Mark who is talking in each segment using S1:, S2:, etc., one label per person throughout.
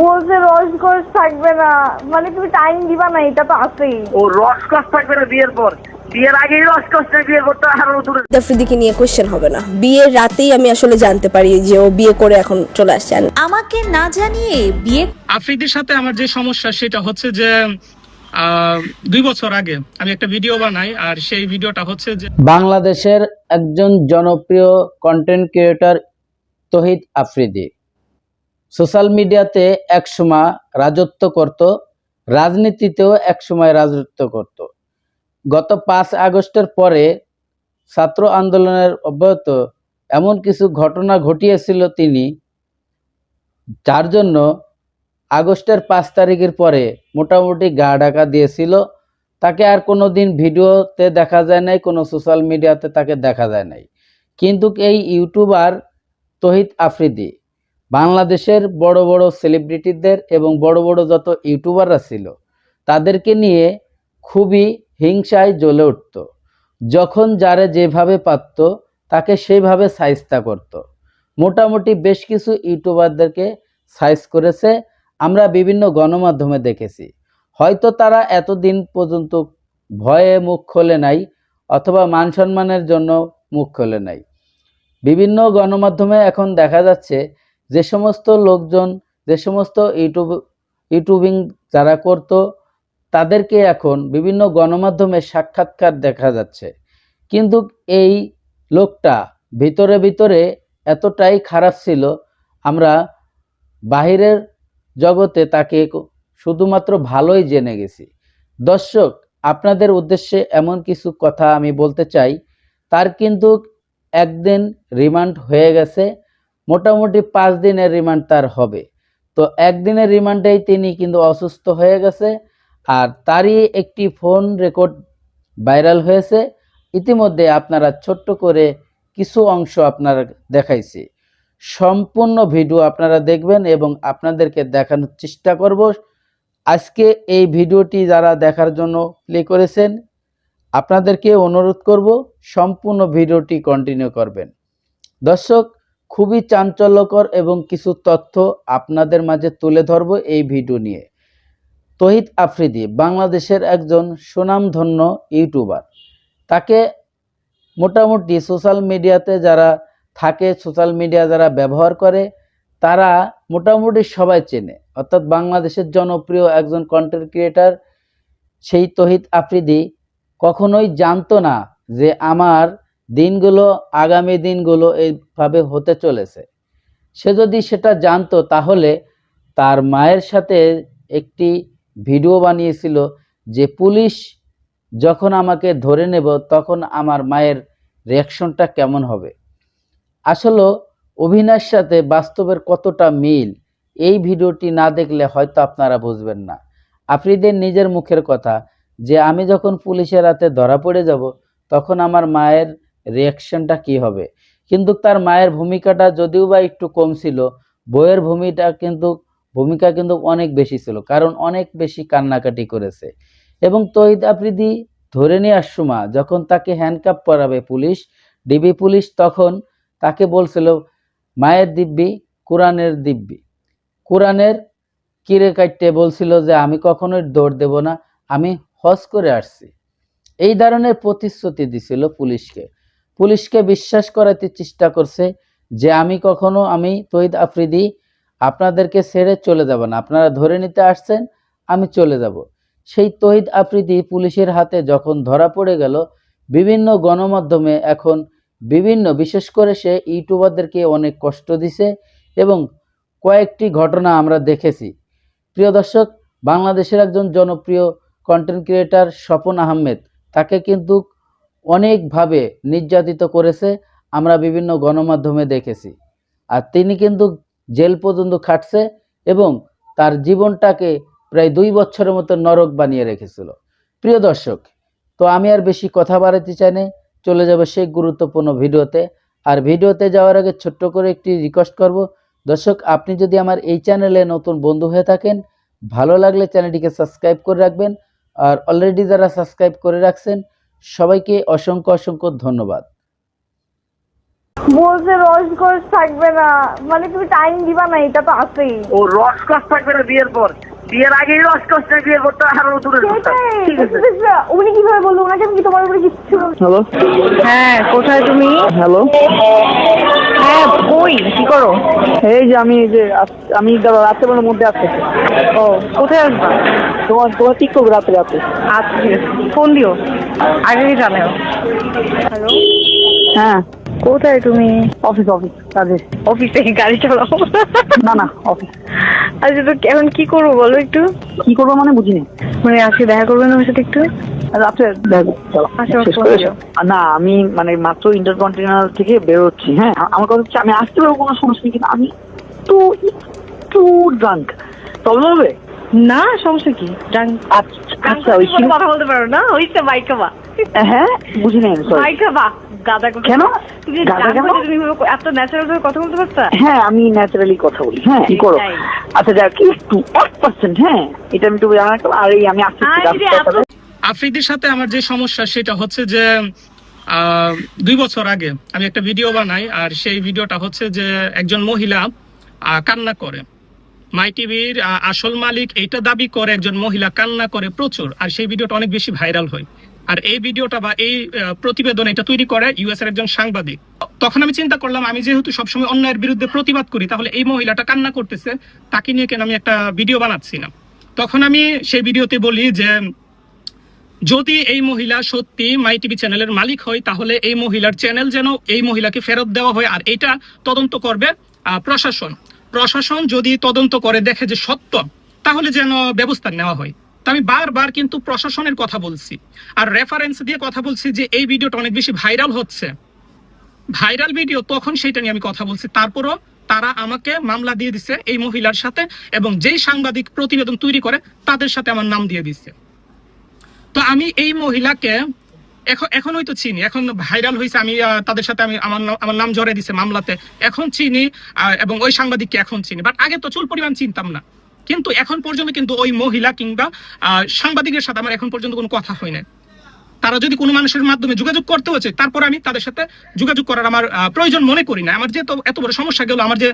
S1: বলছে রসকস থাকবে না। মানে তুমি টাইম দিবা না এটা তো আছেই।
S2: ও রসকস থাকবে না বিয়ের পর। বিয়ের আগেই রসকস না বিয়ের পর তো আরও দূরে।
S3: আফ্রিদিকে নিয়ে কোয়েশ্চেন হবে না। বিয়ের রাতেই আমি আসলে জানতে পারি যে ও বিয়ে করে এখন চলে আসছে।
S4: আমাকে না জানিয়ে বিয়ে
S5: আফ্রিদির সাথে আমার যে সমস্যা সেটা হচ্ছে যে আহ, দুই বছর আগে আমি একটা ভিডিও বানাই আর সেই ভিডিওটা হচ্ছে যে
S6: বাংলাদেশের একজন জনপ্রিয় content creator Tawhid Afridi. Social মিডিয়াতে একসময় রাজত্ব করত, রাজনীতিতেও একসময় রাজত্ব করত। গত পাঁচ আগস্টের পরে ছাত্র আন্দোলনের অব্যাহত এমন কিছু ঘটনা ঘটিয়েছিল তিনি, যার জন্য আগস্টের পাঁচ তারিখের পরে মোটামুটি গা ঢাকা দিয়েছিল। তাকে আর কোনো দিন ভিডিওতে দেখা যায় নাই, কোনো সোশ্যাল মিডিয়াতে তাকে দেখা যায় নাই। কিন্তু এই ইউটিউবার তহিদ আফ্রিদি বাংলাদেশের বড় বড় সেলিব্রিটিদের এবং বড় বড় যত ইউটিউবাররা ছিল, তাদেরকে নিয়ে খুবই হিংসায় জ্বলে উঠত। যখন যারে যেভাবে পারত, তাকে সেইভাবে সাইজটা করত। মোটামুটি বেশ কিছু ইউটিউবারদেরকে সাইজ করেছে, আমরা বিভিন্ন গণমাধ্যমে দেখেছি। হয়তো তারা এতদিন পর্যন্ত ভয়ে মুখ খোলে নাই, অথবা মান সম্মানের জন্য মুখ খোলে নাই। বিভিন্ন গণমাধ্যমে এখন দেখা যাচ্ছে যে সমস্ত লোকজন, যে সমস্ত ইউটিউব, ইউটিউবিং যারা করত, তাদেরকে এখন বিভিন্ন গণমাধ্যমে সাক্ষাৎকার দেখা যাচ্ছে। কিন্তু এই লোকটা ভিতরে ভিতরে এতটাই খারাপ ছিল, আমরা বাহিরের জগতে তাকে শুধুমাত্র ভালোই জেনে গেছি। দর্শক, আপনাদের উদ্দেশ্যে এমন কিছু কথা আমি বলতে চাই, তার কিন্তু একদিন রিমান্ড হয়ে গেছে। মোটামুটি পাঁচ দিনের রিমান্ড তার হবে। তো একদিনের রিমান্ডেই তিনি কিন্তু অসুস্থ হয়ে গেছে, আর তারই একটি ফোন রেকর্ড ভাইরাল হয়েছে। ইতিমধ্যে আপনারা ছোট্ট করে কিছু অংশ আপনারা দেখাইছি। সম্পূর্ণ ভিডিও আপনারা দেখবেন এবং আপনাদেরকে দেখানোর চেষ্টা করব। আজকে এই ভিডিওটি যারা দেখার জন্য প্লে করেছেন, আপনাদেরকে অনুরোধ করব, সম্পূর্ণ ভিডিওটি কন্টিনিউ করবেন। দর্শক খুবই চাঞ্চল্যকর এবং কিছু তথ্য আপনাদের মাঝে তুলে ধরব এই ভিডিও নিয়ে। তহিদ আফ্রিদি, বাংলাদেশের একজন সুনামধন্য ইউটিউবার। তাকে মোটামুটি সোশ্যাল মিডিয়াতে যারা থাকে, সোশ্যাল মিডিয়া যারা ব্যবহার করে, তারা মোটামুটি সবাই চেনে। অর্থাৎ বাংলাদেশের জনপ্রিয় একজন কন্টেন্ট ক্রিয়েটার সেই তহিদ আফ্রিদি কখনোই জানতো না যে আমার দিনগুলো, আগামী দিনগুলো এইভাবে হতে চলেছে। সে যদি সেটা জানতো, তাহলে তার মায়ের সাথে একটি ভিডিও বানিয়েছিল যে পুলিশ যখন আমাকে ধরে নেব, তখন আমার মায়ের রিয়াকশনটা কেমন হবে। আসলে অভিনয়ের সাথে বাস্তবের কতটা মিল, এই ভিডিওটি না দেখলে হয়তো আপনারা বুঝবেন না। আফ্রিদের নিজের মুখের কথা, যে আমি যখন পুলিশের হাতে ধরা পড়ে যাব, তখন আমার মায়ের রিয়াকশনটা কি হবে? কিন্তু তার মায়ের ভূমিকাটা যদিও বা একটু কম ছিল, বইয়ের ভূমিটা কিন্তু, ভূমিকা কিন্তু অনেক বেশি ছিল, কারণ অনেক বেশি কান্নাকাটি করেছে। এবং তহিদ আফ্রিদি ধরে নেওয়ার সময় যখন তাকে হ্যান্ডকাপ পরাবে পুলিশ ডিবি পুলিশ তখন তাকে বলছিল, মায়ের দিব্যি, কোরআনের দিব্যি। কোরআনের কিরে কাটতে বলছিল যে, আমি কখনোই দৌড় দেব না, আমি হজ করে আসছি। এই ধরনের প্রতিশ্রুতি দিছিল পুলিশকে। পুলিশকে বিশ্বাস করাতে চেষ্টা করছে যে আমি কখনো, আমি তহিদ আফ্রিদি, আপনাদেরকে ছেড়ে চলে যাব না। আপনারা ধরে নিতে আসছেন, আমি চলে যাব। সেই তহিদ আফ্রিদি পুলিশের হাতে যখন ধরা পড়ে গেল, বিভিন্ন গণমাধ্যমে এখন বিভিন্ন, বিশেষ করে সে ইউটিউবারদেরকে অনেক কষ্ট দিছে এবং কয়েকটি ঘটনা আমরা দেখেছি। প্রিয় দর্শক, বাংলাদেশের একজন জনপ্রিয় কন্টেন্ট ক্রিয়েটার স্বপন আহমেদ, তাকে কিন্তু অনেকভাবে নির্যাতিত করেছে, আমরা বিভিন্ন গণমাধ্যমে দেখেছি। আর তিনি কিন্তু জেল পর্যন্ত খাটছে এবং তার জীবনটাকে প্রায় দুই বছরের মতো নরক বানিয়ে রেখেছিল। প্রিয় দর্শক, তো আমি আর বেশি কথা বাড়াতে চাই না, চলে যাবে সেই গুরুত্বপূর্ণ ভিডিওতে। আর ভিডিওতে যাওয়ার আগে ছোট্ট করে একটি রিকোয়েস্ট করব। দর্শক, আপনি যদি আমার এই চ্যানেলে নতুন বন্ধু হয়ে থাকেন, ভালো লাগলে চ্যানেলটিকে সাবস্ক্রাইব করে রাখবেন। আর অলরেডি যারা সাবস্ক্রাইব করে রাখছেন সবাইকে অসংখ্য অসংখ্য ধন্যবাদ।
S1: বলছে রসকস থাকবে না। মানে তুমি টাইম দিবা না এটা তো আছেই।
S2: ও রসকস থাকবে না বিয়ের পর। বিয়ের আগেই রসকস নেই বিয়ের পর তো
S1: আরও
S2: ঠিক আছে।
S1: উনি কীভাবে বলল? ওনাকে আমি কি তোমার উপরে কিচ্ছু
S2: হ্যালো?
S1: হ্যাঁ কোথায় তুমি?
S2: হ্যালো?
S1: হ্যাঁ কই? কি করো?
S2: এই যে আমি এই যে আমি রাত্রেবেলার মধ্যে আসতেছি
S1: ও কোথায় আসবা?
S2: তোমার তোমার ঠিক করবে রাতে রাতে।
S1: আচ্ছা ফোন দিও। আগে জানাও? হ্যালো
S2: হ্যাঁ।
S1: কোথায় তুমি?
S2: অফিস অফিস কাজে।
S1: অফিসে গাড়ি চালাও।
S2: না না অফিস
S1: আচ্ছা তো এখন কি করব বলো একটু?
S2: কি করব মানে বুঝিনি।
S1: মানে আজকে দেখা করবেন আমার সাথে একটু?
S2: রাত্রে
S1: আচ্ছা,
S2: না আমি মানে মাত্র ইন্টারকন্টিনেন্টাল থেকে বেরোচ্ছি হ্যাঁ? আমার কথা হচ্ছে আমি আসতে পারব কোনো সমস্যা নেই কিন্তু আমি তো একটু ড্রাঙ্ক প্রবলেম হবে?
S1: না সমস্যা কি?
S2: আচ্ছা আচ্ছা ওই
S1: কথা বলতে পারো না? হইছে বাইকা বা
S2: হ্যাঁ বুঝি নাই সরি
S1: বা গাদা
S2: কেন?
S1: তুমি? তুমি এত ন্যাচারাল ভাবে কথা বলতে পারতা?
S2: হ্যাঁ আমি ন্যাচারালি কথা বলি। হ্যাঁ কি করো? আচ্ছা যাক একটু এক পার্সেন্ট হ্যাঁ এটা আমি একটু জানা আর এই আমি আসছি
S5: আফ্রিদির সাথে আমার যে সমস্যা সেটা হচ্ছে যে আহ, দুই বছর আগে আমি একটা ভিডিও বানাই আর সেই ভিডিওটা হচ্ছে যে একজন মহিলা আহ, কান্না করে। মাই টিভির আসল মালিক এইটা দাবি করে, একজন মহিলা কান্না করে প্রচুর, আর সেই ভিডিওটা অনেক বেশি ভাইরাল হয়। আর এই ভিডিওটা বা এই প্রতিবেদন এটা তৈরি করে ইউএস এর একজন সাংবাদিক। তখন আমি চিন্তা করলাম, আমি যেহেতু সবসময় অন্যায়ের বিরুদ্ধে প্রতিবাদ করি, তাহলে এই মহিলাটা কান্না করতেছে, তাকে নিয়ে কেন আমি একটা ভিডিও বানাচ্ছি না? তখন আমি সেই ভিডিওতে বলি যে, যদি এই মহিলা সত্যি মাই টিভি চ্যানেলের মালিক হয়, তাহলে এই মহিলার চ্যানেল যেন এই মহিলাকে ফেরত দেওয়া হয়, আর এটা তদন্ত করবে প্রশাসন। প্রশাসন যদি তদন্ত করে দেখে যে সত্য, তাহলে যেন ব্যবস্থা নেওয়া হয়। তা আমি বারবার কিন্তু প্রশাসনের কথা বলছি। আর রেফারেন্স দিয়ে কথা বলছি যে এই ভিডিওটা অনেক বেশি ভাইরাল হচ্ছে। ভাইরাল ভিডিও, তখন সেটা নিয়ে আমি কথা বলছি। তারপরও তারা আমাকে মামলা দিয়ে দিছে এই মহিলার সাথে এবং যেই সাংবাদিক প্রতিবেদন তৈরি করে, তাদের সাথে আমার নাম দিয়ে দিচ্ছে তো আমি এই মহিলাকে এখন এখন হয়তো চিনি। এখন ভাইরাল হয়েছে আমি তাদের সাথে আমি, আমার আমার নাম জড়াই দিছে মামলাতে। এখন চিনি এবং ওই সাংবাদিককে এখন চিনি। বাট আগে তো চুল পরিমাণ চিনতাম না। কিন্তু এখন পর্যন্ত কিন্তু ওই মহিলা কিংবা সাংবাদিকের সাথে আমার এখন পর্যন্ত কোনো কথা হয় না তারা যদি কোনো মানুষের মাধ্যমে যোগাযোগ করতে হচ্ছে, তারপর আমি তাদের সাথে যোগাযোগ করার আমার প্রয়োজন মনে করি না। আমার যে এত বড় সমস্যা গেল, আমার যে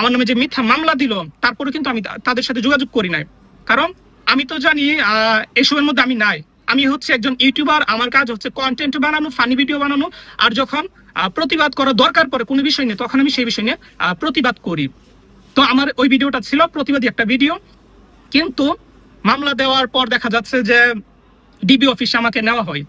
S5: আমার নামে যে মিথ্যা মামলা দিল, তারপরে কিন্তু আমি তাদের সাথে যোগাযোগ করি নাই। কারণ আমি তো জানি এসবের মধ্যে আমি নাই। আমি হচ্ছে একজন ইউটিউবার, আমার কাজ হচ্ছে কন্টেন্ট বানানো ফানি ভিডিও বানানো, আর যখন প্রতিবাদ করা দরকার পড়ে কোনো বিষয় নিয়ে, তখন আমি সেই বিষয় নিয়ে প্রতিবাদ করি। তো আমার ওই ভিডিওটা ছিল প্রতিবাদী একটা ভিডিও কিন্তু মামলা দেওয়ার পর দেখা যাচ্ছে যে ডিবি অফিসে আমাকে নেওয়া হয়।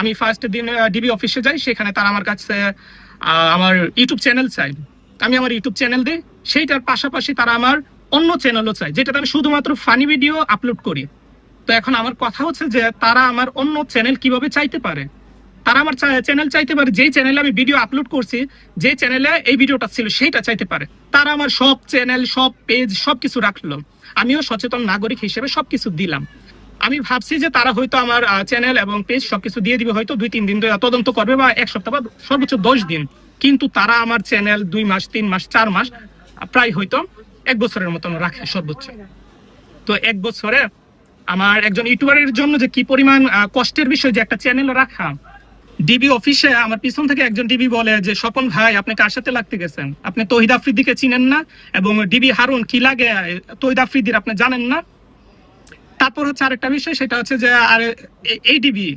S5: আমি ফার্স্ট দিন ডিবি অফিসে যাই, সেখানে তারা আমার কাছে আমার ইউটিউব চ্যানেল চাই আমি আমার ইউটিউব চ্যানেল দিই, সেইটার পাশাপাশি তারা আমার অন্য চ্যানেলও চাই যেটাতে আমি শুধুমাত্র ফানি ভিডিও আপলোড করি। তো এখন আমার কথা হচ্ছে যে তারা আমার অন্য চ্যানেল কীভাবে চাইতে পারে? তারা আমার চ্যানেল চাইতে পারে, যেই চ্যানেলে আমি ভিডিও আপলোড করছি যে চ্যানেলে এই ভিডিওটা ছিল সেইটা চাইতে পারে। তারা আমার সব চ্যানেল সব পেজ সবকিছু রাখল। আমিও সচেতন নাগরিক হিসেবে সবকিছু দিলাম। আমি ভাবছি যে তারা হয়তো আমার চ্যানেল এবং পেজ সবকিছু দিয়ে দিবে, হয়তো দুই, তিন দিন তদন্ত করবে বা এক সপ্তাহ বা সর্বোচ্চ দশ দিন। কিন্তু তারা আমার চ্যানেল দুই মাস, তিন মাস, চার মাস, প্রায় হয়তো এক বছরের মতন রাখে সর্বোচ্চ। তো এক বছরে আমার একজন ইউটিউবারের জন্য যে কি পরিমাণ কষ্টের বিষয় যে একটা চ্যানেল রাখা। ডিবি অফিসে আমার পিছন থেকে একজন ডিবি বলে যে, স্বপন ভাই, আপনি কার সাথে লাগতে গেছেন? আপনি তহিদ আফ্রিদিকে চিনেন না এবং ডিবি হারুন, কি লাগে? তহিদ আফ্রিদির আপনি জানেন না? তারপর হচ্ছে আরেকটা বিষয়, সেটা হচ্ছে যে, আর এই ডিবি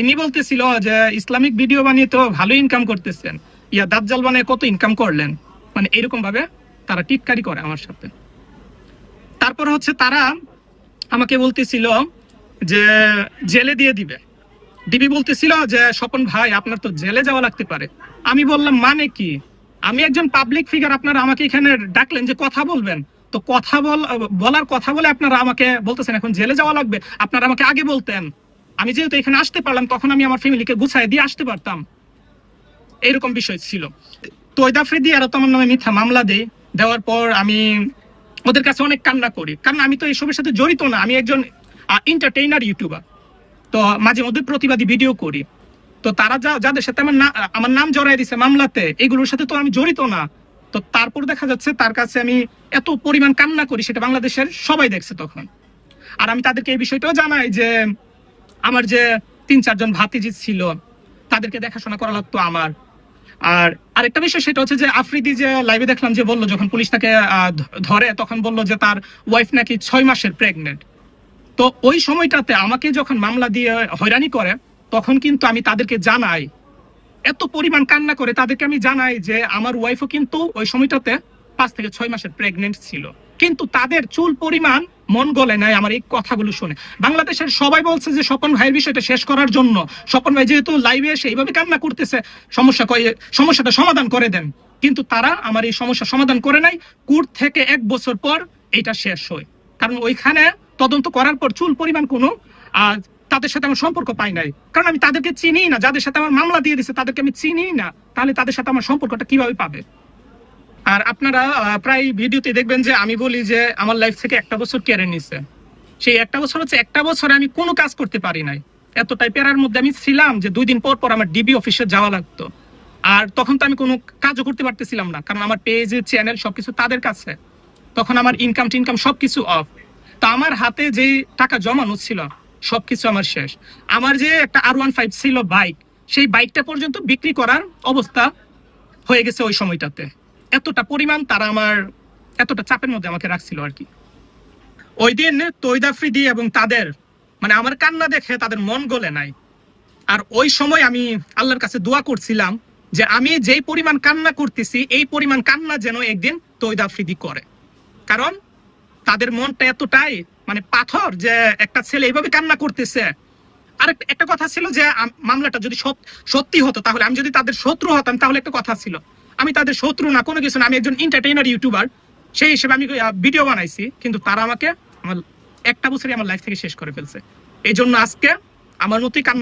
S5: ইনি বলতেছিল যে, ইসলামিক ভিডিও বানিয়ে তো ভালো ইনকাম করতেছেন। ইয়া দাজ্জাল বানিয়ে কত ইনকাম করলেন? মানে এরকম ভাবে তারা টিটকারি করে আমার সাথে। তারপর হচ্ছে তারা আমাকে বলতেছিল যে জেলে দিয়ে দিবে। ডিবি বলতেছিল যে, স্বপন ভাই, আপনার তো জেলে যাওয়া লাগতে পারে। আমি বললাম মানে কি? আমি একজন পাবলিক ফিগার আপনারা আমাকে এখানে ডাকলেন যে কথা বলবেন। তো কথা বল, বলার কথা বলে আপনারা আমাকে বলতেছেন, এখন জেলে যাওয়া লাগবে। আপনারা আমাকে আগে বলতেন। আমি যেহেতু এখানে আসতে পারলাম, তখন আমি আমার ফ্যামিলিকে গুছাই দিয়ে আসতে পারতাম। এরকম বিষয় ছিল। তো ওই দাফরিদি আর তো আমার নামে মিথ্যা মামলা দেয়। দেওয়ার পর আমি ওদের কাছে অনেক কান্না করি। কারণ আমি তো এসবের সাথে জড়িত না, আমি একজন এন্টারটেইনার ইউটিউবার তো মাঝে মধ্যে প্রতিবাদী ভিডিও করি। তো তারা যা, যাদের সাথে আমার না, আমার নাম জড়াই দিছে মামলাতে, এগুলোর সাথে তো আমি জড়িত না। তো তারপর দেখা যাচ্ছে তার কাছে আমি এত পরিমাণ কান্না করি সেটা বাংলাদেশের সবাই দেখছে তখন। আর আমি তাদেরকে এই বিষয়টাও জানাই যে, আমার যে তিন চারজন ভাতিজি ছিল, তাদেরকে দেখাশোনা করা লাগতো আমার। আর আরেকটা বিষয় সেটা হচ্ছে যে আফ্রিদি যে লাইভে দেখলাম যে বলল যখন পুলিশ তাকে ধরে, তখন বলল যে তার ওয়াইফ নাকি ছয় মাসের প্রেগনেন্ট তো ওই সময়টাতে আমাকে যখন মামলা দিয়ে হয়রানি করে, তখন কিন্তু আমি তাদেরকে জানাই। এত পরিমাণ কান্না করে তাদেরকে আমি জানাই যে আমার ওয়াইফও কিন্তু ওই সময়টাতে পাঁচ থেকে ছয় মাসের প্রেগনেন্ট ছিল। কিন্তু তাদের চুল পরিমাণ মন গলে নাই আমার এই কথাগুলো শুনে। বাংলাদেশের সবাই বলছে যে স্বপন ভাইয়ের বিষয়টা শেষ করার জন্য। স্বপন ভাই যেহেতু লাইভে এসে এইভাবে কান্না করতেছে, সমস্যা সমস্যাটা সমাধান করে দেন। কিন্তু তারা আমার এই সমস্যা সমাধান করে নাই। কোর্ট থেকে এক বছর পর এটা শেষ হয়। কারণ ওইখানে তদন্ত করার পর চুল পরিমাণ কোনো তাদের সাথে আমার সম্পর্ক পাই নাই। কারণ আমি তাদেরকে চিনি না। যাদের সাথে আমার মামলা দিয়ে দিছে, তাদেরকে আমি চিনি না। তাহলে তাদের সাথে আমার সম্পর্কটা কীভাবে পাবে? আর আপনারা প্রায় ভিডিওতে দেখবেন যে আমি বলি যে আমার লাইফ থেকে একটা বছর কেড়ে নিছে। সেই একটা বছর হচ্ছে, একটা বছরে আমি কোনো কাজ করতে পারি নাই। এতটাই পেরার মধ্যে আমি ছিলাম যে দুই দিন পর পর আমার ডিবি অফিসে যাওয়া লাগতো। আর তখন তো আমি কোনো কাজও করতে পারতেছিলাম না, কারণ আমার পেজ চ্যানেল সবকিছু তাদের কাছে। তখন আমার ইনকাম টিনকাম সবকিছু অফ তো আমার হাতে যে টাকা জমানো ছিল, সবকিছু আমার শেষ। আমার যে একটা আর ওয়ান ফাইভ ছিল বাইক সেই বাইকটা পর্যন্ত বিক্রি করার অবস্থা হয়ে গেছে ওই সময়টাতে। এতটা পরিমাণ তারা আমার এতটা চাপের মধ্যে আমাকে রাখছিল আর কি। ওই দিন তৈদাফ্রিদি এবং তাদের মানে আমার কান্না দেখে তাদের মন গলে নাই। আর ওই সময় আমি আল্লাহর কাছে দোয়া করছিলাম যে আমি যেই পরিমাণ কান্না করতেছি, এই পরিমাণ কান্না যেন একদিন তৈদাফ্রিদি করে। কারণ তাদের মনটা এতটাই মানে পাথর যে একটা ছেলে এইভাবে কান্না করতেছে। আর একটা কথা ছিল যে মামলাটা যদি সত্যি হতো, তাহলে আমি যদি তাদের শত্রু হতাম, তাহলে একটা কথা ছিল। আমি তাদের শত্রু না, কোনো কিছু না। আমি একজন এন্টারটেইনার ইউটিউবার সেই হিসেবে আমি ভিডিও বানাইছি, কিন্তু তারা আমাকে আমার একটা বছরই আমার লাইফ থেকে শেষ করে ফেলছে। এই জন্য আজকে আমার মতোই কান্না